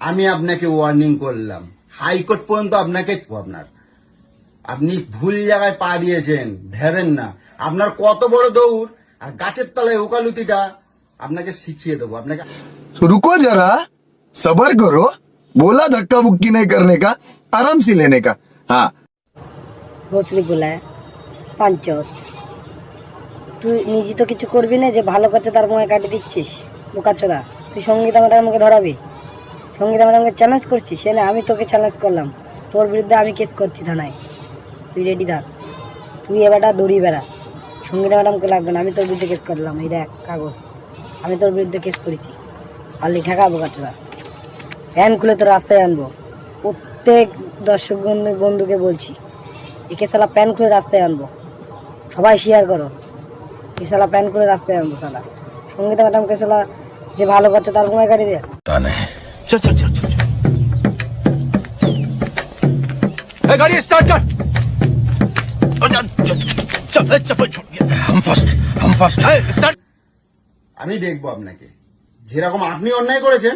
আমি আপনাকে ওয়ার্নিং করলাম হাইকোর্ট পর্যন্ত আপনাকে আপনার আপনি ভুল জায়গায় পা দিয়েছেন ভেবেন না আপনার কত বড় দৌড় আর গাছের তলায় ওকালুতিটা আপনাকে শিখিয়ে দেবো আপনাকে तो रुको जरा सबर करो बोला धक्का मुक्की नहीं करने का आराम से लेने का हाँ ভসরি বলে পাঞ্চত তুই নিজে তো কিছু করবি না যে ভালো করছে তার মুখে কাটি দিচ্ছিস বোকাচ্ছদা তুই সঙ্গীতা ম্যাডাম মুখে ধরাবি সঙ্গীতা ম্যাডামকে চ্যালেঞ্জ করছি সে না, আমি তোকে চ্যালেঞ্জ করলাম। তোর বিরুদ্ধে আমি কেস করছি থানায়। তুই রেডি থাক। তুই এবারটা দৌড়ি বেড়া। সঙ্গীতা ম্যাডামকে লাগবে না, আমি তোর বিরুদ্ধে কেস করলাম। এই দেখ, কাগজ। আমি তোর বিরুদ্ধে কেস করেছি। পারলি ঠেকা বোকাচ্ছদা ফ্যান খুলে তো রাস্তায় আনব। প্রত্যেক দর্শক বন্ধুকে বলছি, একে সালা প্যান খুলে রাস্তায় আনব। সবাই শেয়ার করো। এ সালা প্যান খুলে রাস্তায় আনব সালা সঙ্গীতা ম্যাডামকে সালা যে ভালো করছে তার সময় গাড়ি দেয় চল চল চল চল গাড়ি স্টার্ট কর। আমি দেখব আপনাকে। যেরকম আপনি অন্যায় করেছেন